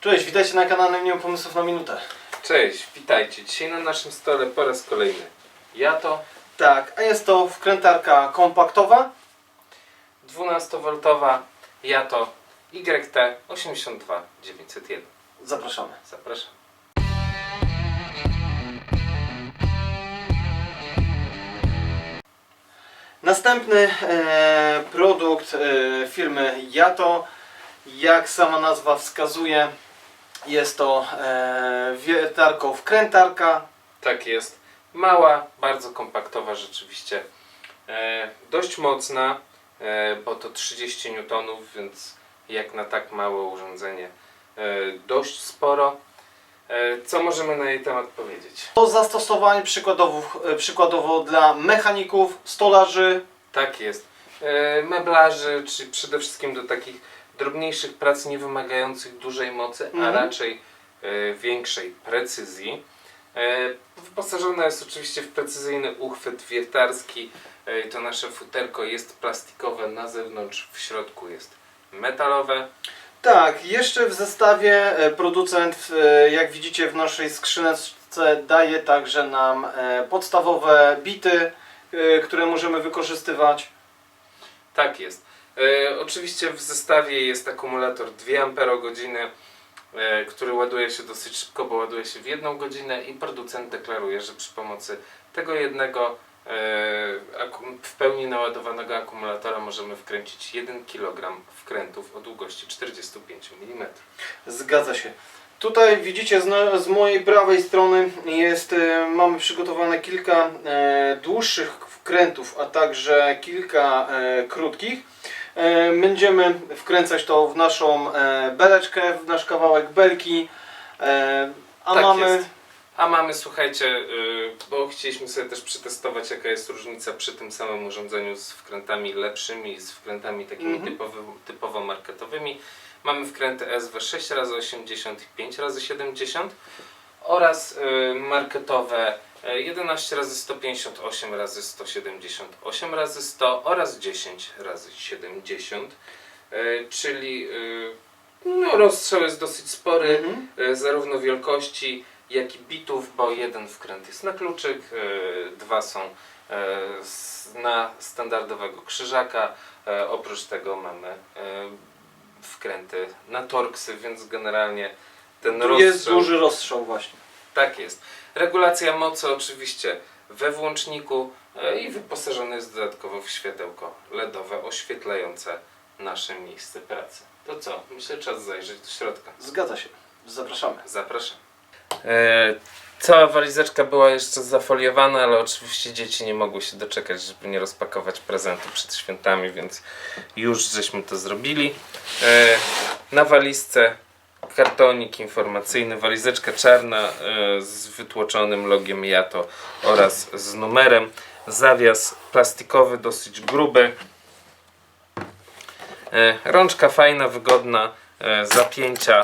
Cześć, witajcie na kanale Nie pomysłów na minutę. Cześć, witajcie. Dzisiaj na naszym stole po raz kolejny ja to Tak, a jest to wkrętarka kompaktowa. 12V, ja to YT 82901. Zapraszamy. Zapraszam. Następny e, produkt e, firmy Yato, jak sama nazwa wskazuje, jest to e, wiertarko wkrętarka. Tak jest. Mała, bardzo kompaktowa rzeczywiście. E, dość mocna, e, bo to 30 N, więc jak na tak małe urządzenie e, dość sporo. E, co możemy na jej temat powiedzieć? Do zastosowań przykładowo, e, przykładowo dla mechaników, stolarzy. Tak jest. E, meblarzy, czy przede wszystkim do takich drobniejszych prac nie wymagających dużej mocy, Mhm. a raczej e, większej precyzji. E, wyposażona jest oczywiście w precyzyjny uchwyt wiertarski. E, to nasze futerko jest plastikowe na zewnątrz, w środku jest metalowe. Tak, jeszcze w zestawie e, producent, e, jak widzicie w naszej skrzyneczce, daje także nam e, podstawowe bity, e, które możemy wykorzystywać. Tak jest. E, oczywiście w zestawie jest akumulator 2 Ah, e, który ładuje się dosyć szybko, bo ładuje się w jedną godzinę i producent deklaruje, że przy pomocy tego jednego e, w pełni naładowanego akumulatora możemy wkręcić 1 kg wkrętów o długości 45 mm. Zgadza się. Tutaj widzicie z, mojej prawej strony jest, mamy przygotowane kilka dłuższych wkrętów, a także kilka krótkich. E, będziemy wkręcać to w naszą e, beleczkę, w nasz kawałek belki. E, a Tak mamy jest. A mamy, słuchajcie, y, bo chcieliśmy sobie też przetestować, jaka jest różnica przy tym samym urządzeniu z wkrętami lepszymi z wkrętami takimi Mhm. typowy, typowo marketowymi. Mamy wkręty SV 6x80 i 5x70 oraz y, marketowe y, 11x158 x 170 8x100 oraz 10x70 y, czyli y, no, rozstrzał jest dosyć spory Mhm. e, zarówno wielkości, jak i bitów, bo jeden wkręt jest na kluczyk, e, dwa są e, na standardowego krzyżaka, e, oprócz tego mamy e, wkręty na torksy, więc generalnie ten Tu jest rozstrzał... duży rozstrzał właśnie. Tak jest. Regulacja mocy oczywiście we włączniku e, i wyposażony jest dodatkowo w światełko LEDowe oświetlające nasze miejsce pracy. To co? Myślę, czas zajrzeć do środka. Zgadza się. Zapraszamy. Zapraszam. E, cała walizeczka była jeszcze zafoliowana, ale oczywiście dzieci nie mogły się doczekać, żeby nie rozpakować prezentu przed świętami, więc już żeśmy to zrobili. E, na walizce kartonik informacyjny, walizeczka czarna e, z wytłoczonym logiem Jato oraz z numerem. Zawias plastikowy, dosyć gruby. E, rączka fajna, wygodna, e, zapięcia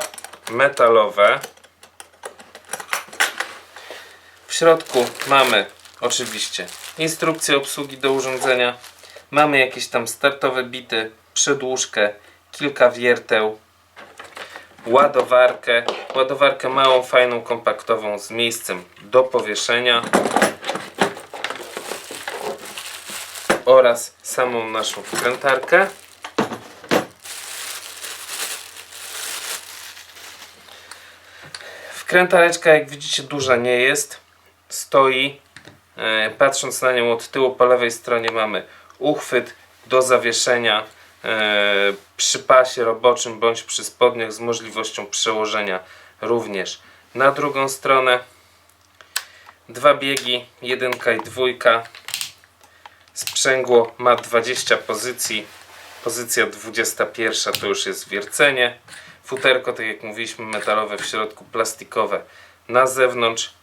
metalowe. W środku mamy oczywiście instrukcję obsługi do urządzenia. Mamy jakieś tam startowe bity, przedłużkę, kilka wierteł, ładowarkę. Ładowarkę małą, fajną, kompaktową z miejscem do powieszenia. Oraz samą naszą wkrętarkę. Wkrętareczka, jak widzicie, duża nie jest. Stoi. E, patrząc na nią od tyłu, po lewej stronie mamy uchwyt do zawieszenia przy pasie roboczym bądź przy spodniach z możliwością przełożenia również na drugą stronę. Dwa biegi, jedynka i dwójka. Sprzęgło ma 20 pozycji. Pozycja 21 to już jest wiercenie. Futerko, tak jak mówiliśmy, metalowe w środku, plastikowe na zewnątrz.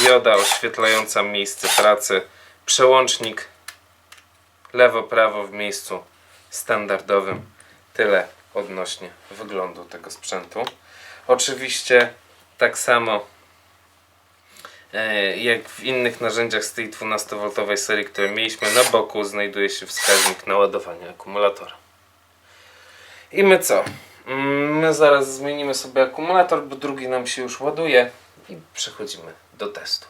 Dioda oświetlająca miejsce pracy. Przełącznik lewo-prawo w miejscu standardowym. Tyle odnośnie wyglądu tego sprzętu. Oczywiście tak samo e, jak w innych narzędziach z tej 12V serii, które mieliśmy na boku, znajduje się wskaźnik naładowania akumulatora. I my co? Mm, My zaraz zmienimy sobie akumulator, bo drugi nam się już ładuje i przechodzimy do testu.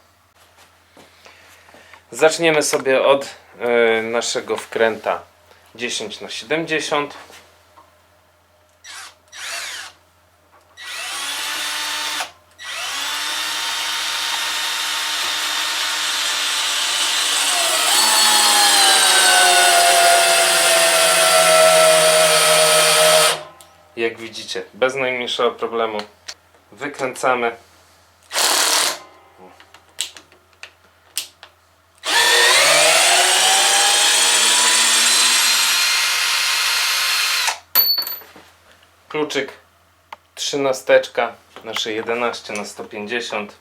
Zaczniemy sobie od e, naszego wkręta 10 na 70 Jak widzicie, bez najmniejszego problemu wykręcamy. Kluczyk trzynasteczka, nasze 11 na 150.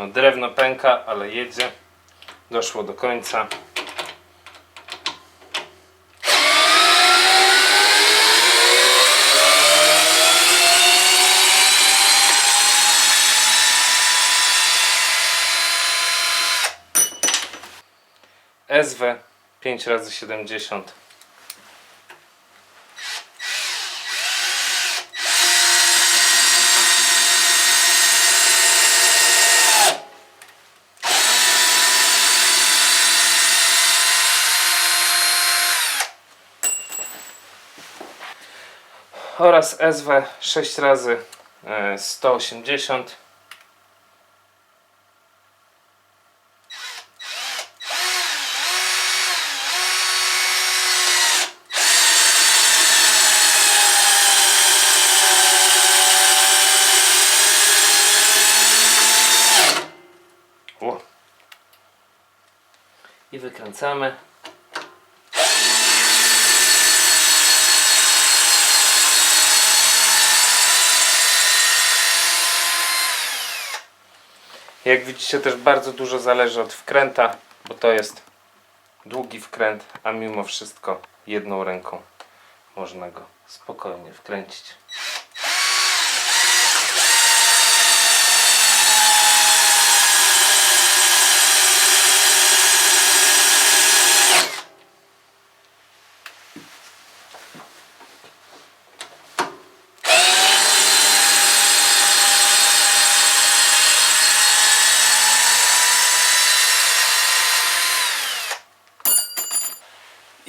No, ale jedzie. Doszło do końca. SW 5 razy 70 oraz SW 6 razy e, 180 O. I wykręcamy. Jak widzicie też bardzo dużo zależy od wkręta, bo to jest długi wkręt, a mimo wszystko jedną ręką można go spokojnie wkręcić.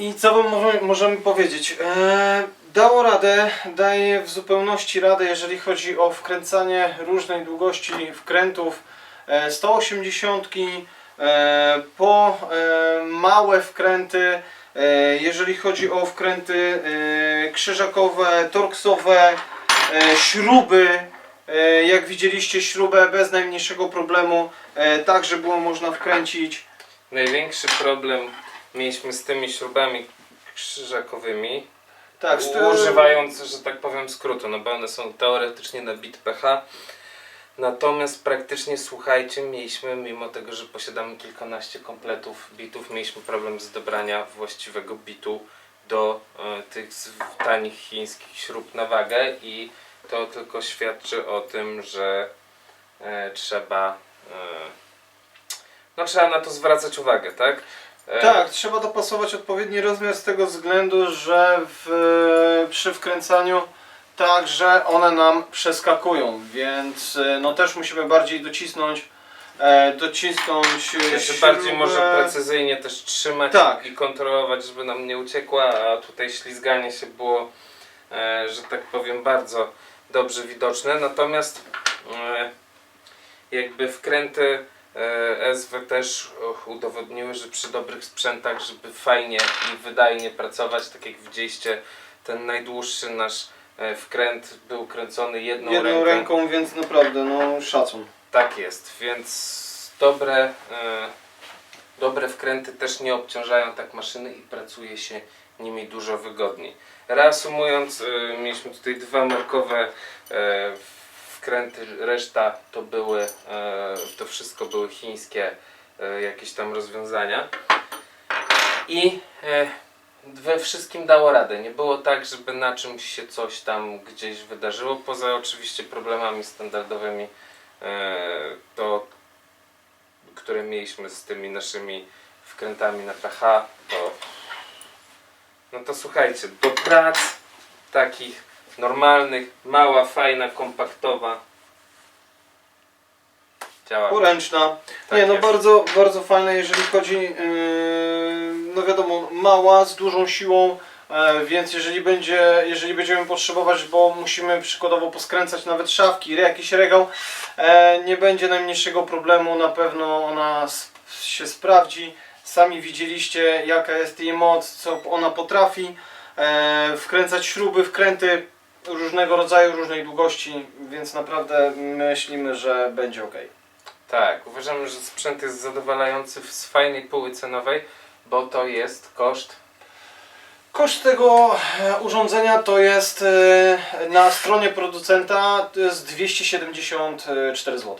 I co wam możemy, możemy powiedzieć? Eee, dało radę, daje w zupełności radę, jeżeli chodzi o wkręcanie różnej długości wkrętów. E, 180 e, po e, małe wkręty, e, jeżeli chodzi o wkręty e, krzyżakowe, torksowe, e, śruby. E, jak widzieliście śrubę bez najmniejszego problemu, e, także było można wkręcić. Największy problem mieliśmy z tymi śrubami krzyżakowymi, Tak, z używając, że tak powiem, skrótu, no bo one są teoretycznie na bit pH. Natomiast praktycznie, słuchajcie, mieliśmy, mimo tego, że posiadamy kilkanaście kompletów bitów, mieliśmy problem z dobrania właściwego bitu do e, tych tanich chińskich śrub na wagę i to tylko świadczy o tym, że e, trzeba e, no trzeba na to zwracać uwagę, tak? E, Tak, trzeba dopasować odpowiedni rozmiar z tego względu, że w, przy wkręcaniu także one nam przeskakują, więc e, no też musimy bardziej docisnąć, e, docisnąć Jeszcze bardziej może precyzyjnie też trzymać Tak. i kontrolować, żeby nam nie uciekła, a tutaj ślizganie się było, że tak powiem, bardzo dobrze widoczne. Natomiast jakby wkręty SW też udowodniły, że przy dobrych sprzętach, żeby fajnie i wydajnie pracować, tak jak widzieliście, ten najdłuższy nasz e, wkręt był kręcony jedną, jedną ręką. ręką, więc naprawdę no szacun. Tak jest, więc dobre, e, dobre wkręty też nie obciążają tak maszyny i pracuje się nimi dużo wygodniej. Reasumując, e, mieliśmy tutaj dwa markowe e, wkręty, reszta to były, e, to wszystko były chińskie e, jakieś tam rozwiązania. I e, we wszystkim dało radę. Nie było tak, żeby na czymś się coś tam gdzieś wydarzyło, poza oczywiście problemami standardowymi, to, które mieliśmy z tymi naszymi wkrętami na pH, to no to słuchajcie, do prac takich normalnych, mała, fajna, kompaktowa działa. Poręczna. Tak nie, no jest. bardzo, bardzo fajne, jeżeli chodzi, yy, no wiadomo, mała, z dużą siłą, e, więc jeżeli będzie, jeżeli będziemy potrzebować, bo musimy przykładowo poskręcać nawet szafki, jakiś regał, e, nie będzie najmniejszego problemu, na pewno ona się sprawdzi. Sami widzieliście jaka jest jej moc, co ona potrafi. E, wkręcać śruby, wkręty różnego rodzaju, różnej długości, więc naprawdę myślimy, że będzie ok. Tak, uważamy, że sprzęt jest zadowalający z fajnej póły cenowej, bo to jest koszt Koszt tego e, urządzenia to jest e, na stronie producenta to jest 274 zł.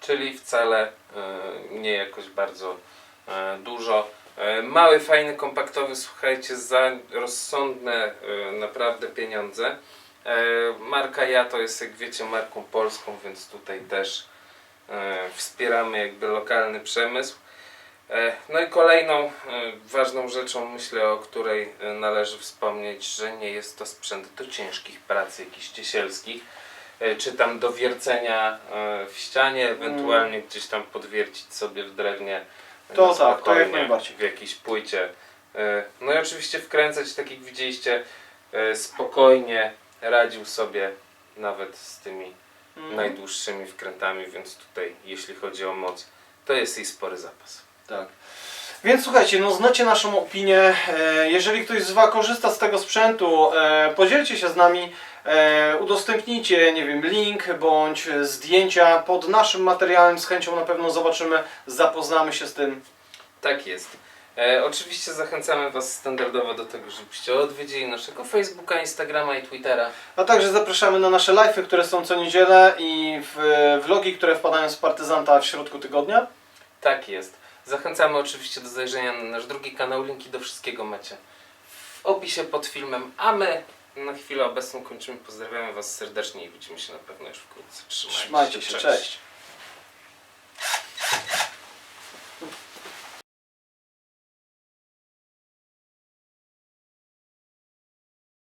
czyli wcale e, nie jakoś bardzo dużo. E, Mały, fajny, kompaktowy, słuchajcie, za rozsądne e, naprawdę pieniądze. E, Marka Ja to jest, jak wiecie, marką polską, więc tutaj też wspieramy jakby lokalny przemysł. No i kolejną ważną rzeczą, myślę, o której należy wspomnieć, że nie jest to sprzęt do ciężkich prac jakichś ciesielskich, czy tam do wiercenia w ścianie, ewentualnie gdzieś tam podwiercić sobie w drewnie. To tak, to jak najbardziej. W jakiejś płycie. E, No i oczywiście wkręcać, tak jak widzieliście, e, spokojnie radził sobie nawet z tymi Mhm. najdłuższymi wkrętami, więc tutaj jeśli chodzi o moc, to jest jej spory zapas. Tak. Więc słuchajcie, no znacie naszą opinię. E, Jeżeli ktoś z Was korzysta z tego sprzętu, e, podzielcie się z nami, e, udostępnijcie, nie wiem, link bądź zdjęcia pod naszym materiałem. Z chęcią na pewno zobaczymy, zapoznamy się z tym. Tak jest. E, oczywiście zachęcamy Was standardowo do tego, żebyście odwiedzili naszego Facebooka, Instagrama i Twittera. A także zapraszamy na nasze live'y, które są co niedzielę i w vlogi, które wpadają z partyzanta w środku tygodnia. Tak jest. Zachęcamy oczywiście do zajrzenia na nasz drugi kanał. Linki do wszystkiego macie w opisie pod filmem. A my na chwilę obecną kończymy. Pozdrawiamy Was serdecznie i widzimy się na pewno już wkrótce. Trzymajcie, Trzymajcie się, cześć.